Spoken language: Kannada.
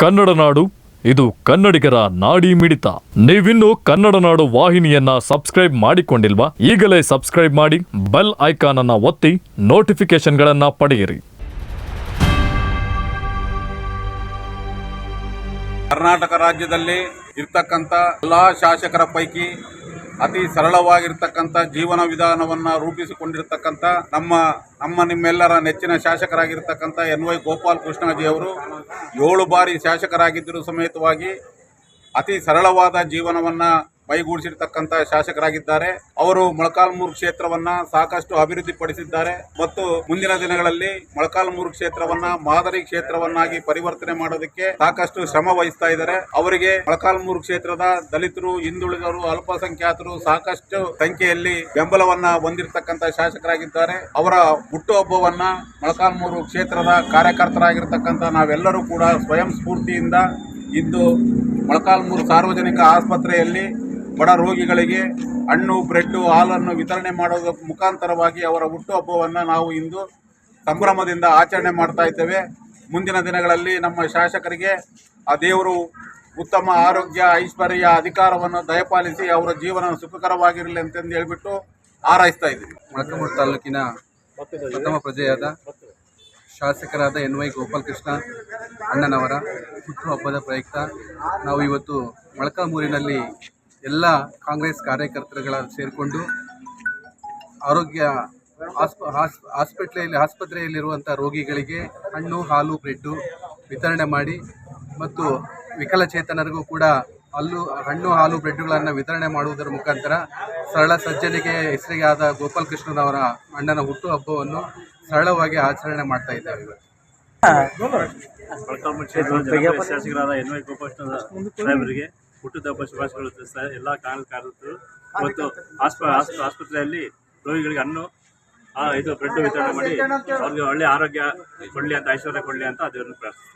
ಕನ್ನಡ ನಾಡು, ಇದು ಕನ್ನಡಿಗರ ನಾಡಿ ಮಿಡಿತ. ನೀವಿನ್ನು ಕನ್ನಡ ನಾಡು ವಾಹಿನಿಯನ್ನ ಸಬ್ಸ್ಕ್ರೈಬ್ ಮಾಡಿಕೊಂಡಿಲ್ವಾ? ಈಗಲೇ ಸಬ್ಸ್ಕ್ರೈಬ್ ಮಾಡಿ, ಬೆಲ್ ಐಕಾನ್ ಅನ್ನ ಒತ್ತಿ ನೋಟಿಫಿಕೇಶನ್ಗಳನ್ನ ಪಡೆಯಿರಿ. ಕರ್ನಾಟಕ ರಾಜ್ಯದಲ್ಲಿ ಇರ್ತಕ್ಕಂಥ ಎಲ್ಲಾ ಶಾಸಕರ ಪೈಕಿ ಅತಿ ಸರಳವಾಗಿರ್ತಕ್ಕಂಥ ಜೀವನ ವಿಧಾನವನ್ನ ರೂಪಿಸಿಕೊಂಡಿರ್ತಕ್ಕಂಥ ನಮ್ಮ ನಮ್ಮ ನಿಮ್ಮೆಲ್ಲರ ನೆಚ್ಚಿನ ಶಾಸಕರಾಗಿರ್ತಕ್ಕಂಥ ಎನ್ ವೈ ಗೋಪಾಲ್ ಕೃಷ್ಣಾಜಿ ಅವರು ಏಳು ಬಾರಿ ಶಾಸಕರಾಗಿದ್ದರೂ ಸಮೇತವಾಗಿ ಅತಿ ಸರಳವಾದ ಜೀವನವನ್ನ ಮೈಗೂಡಿಸಿರ್ತಕ್ಕಂಥ ಶಾಸಕರಾಗಿದ್ದಾರೆ. ಅವರು ಮೊಳಕಾಲ್ಮೂರು ಕ್ಷೇತ್ರವನ್ನ ಸಾಕಷ್ಟು ಅಭಿವೃದ್ಧಿಪಡಿಸಿದ್ದಾರೆ. ಮತ್ತು ಮುಂದಿನ ದಿನಗಳಲ್ಲಿ ಮೊಳಕಾಲ್ಮೂರು ಕ್ಷೇತ್ರವನ್ನ ಮಾದರಿ ಕ್ಷೇತ್ರವನ್ನಾಗಿ ಪರಿವರ್ತನೆ ಮಾಡೋದಕ್ಕೆ ಸಾಕಷ್ಟು ಶ್ರಮ ವಹಿಸ್ತಾ ಇದ್ದಾರೆ. ಅವರಿಗೆ ಮೊಳಕಾಲ್ಮೂರು ಕ್ಷೇತ್ರದ ದಲಿತರು ಹಿಂದುಳಿದರು ಅಲ್ಪಸಂಖ್ಯಾತರು ಸಾಕಷ್ಟು ಸಂಖ್ಯೆಯಲ್ಲಿ ಬೆಂಬಲವನ್ನ ಹೊಂದಿರತಕ್ಕಂಥ ಶಾಸಕರಾಗಿದ್ದಾರೆ. ಅವರ ಹುಟ್ಟುಹಬ್ಬವನ್ನ ಮೊಳಕಾಲ್ಮೂರು ಕ್ಷೇತ್ರದ ಕಾರ್ಯಕರ್ತರಾಗಿರ್ತಕ್ಕಂಥ ನಾವೆಲ್ಲರೂ ಕೂಡ ಸ್ವಯಂ ಸ್ಫೂರ್ತಿಯಿಂದ ಇಂದು ಮೊಳಕಾಲ್ಮೂರು ಸಾರ್ವಜನಿಕ ಆಸ್ಪತ್ರೆಯಲ್ಲಿ ಬಡ ರೋಗಿಗಳಿಗೆ ಹಣ್ಣು, ಬ್ರೆಡ್ಡು, ಹಾಲನ್ನು ವಿತರಣೆ ಮಾಡೋದ್ರ ಮುಖಾಂತರವಾಗಿ ಅವರ ಹುಟ್ಟುಹಬ್ಬವನ್ನು ನಾವು ಇಂದು ಸಂಭ್ರಮದಿಂದ ಆಚರಣೆ ಮಾಡ್ತಾ ಇದ್ದೇವೆ. ಮುಂದಿನ ದಿನಗಳಲ್ಲಿ ನಮ್ಮ ಶಾಸಕರಿಗೆ ಆ ದೇವರು ಉತ್ತಮ ಆರೋಗ್ಯ, ಐಶ್ವರ್ಯ ಅಧಿಕಾರವನ್ನು ದಯಪಾಲಿಸಿ ಅವರ ಜೀವನ ಸುಖಕರವಾಗಿರಲಿ ಅಂತಂದು ಹೇಳಿಬಿಟ್ಟು ಹಾರೈಸ್ತಾ ಇದ್ದೀವಿ. ಮಳಕಮೂರು ತಾಲೂಕಿನ ಪ್ರಥಮ ಪ್ರಜೆಯಾದ ಶಾಸಕರಾದ ಎನ್ ವೈ ಗೋಪಾಲಕೃಷ್ಣ ಅಣ್ಣನವರ ಹುಟ್ಟುಹಬ್ಬದ ಪ್ರಯುಕ್ತ ನಾವು ಇವತ್ತು ಮೊಳಕಾಲ್ಮೂರಿನಲ್ಲಿ ಎಲ್ಲ ಕಾಂಗ್ರೆಸ್ ಕಾರ್ಯಕರ್ತರುಗಳ ಸೇರಿಕೊಂಡು ಆರೋಗ್ಯ ಆಸ್ಪ ಹಾಸ್ ಹಾಸ್ಪಿಟ್ಲೆಯಲ್ಲಿ ಆಸ್ಪತ್ರೆಯಲ್ಲಿರುವಂಥ ರೋಗಿಗಳಿಗೆ ಹಣ್ಣು ಹಾಲು ಬ್ರೆಡ್ಡು ವಿತರಣೆ ಮಾಡಿ ಮತ್ತು ವಿಕಲಚೇತನರಿಗೂ ಕೂಡ ಅಲ್ಲೂ ಹಣ್ಣು ಹಾಲು ಬ್ರೆಡ್ಡುಗಳನ್ನು ವಿತರಣೆ ಮಾಡುವುದರ ಮುಖಾಂತರ ಸರಳ ಸಜ್ಜನಿಗೆ ಹೆಸರಿಗೆ ಆದ ಗೋಪಾಲಕೃಷ್ಣನವರ ಅಣ್ಣನ ಹುಟ್ಟುಹಬ್ಬವನ್ನು ಸರಳವಾಗಿ ಆಚರಣೆ ಮಾಡ್ತಾ ಇದ್ದೇವೆ ಇವತ್ತು ಗೋಪಾಲಕೃಷ್ಣ ಶುಭಾಶಯಗಳು ತಿಳಿಸ್ತಾ ಎಲ್ಲ ಕಾರ್ಯಕರ್ತರು ಇವತ್ತು ಆಸ್ಪ ಆಸ್ಪ- ಆಸ್ಪತ್ರೆಯಲ್ಲಿ ರೋಗಿಗಳಿಗೆ ಹಣ್ಣು ಆ, ಇದು ಬ್ರೆಡ್ ವಿತರಣೆ ಮಾಡಿ ಅವ್ರಿಗೆ ಒಳ್ಳೆ ಆರೋಗ್ಯ ಕೊಡಲಿ ಅಂತ ಐಶ್ವರ್ಯ ಕೊಡಲಿ ಅಂತ ದೇವರನ್ನು ಪ್ರಾರ್ಥಿಸ್ತಾರೆ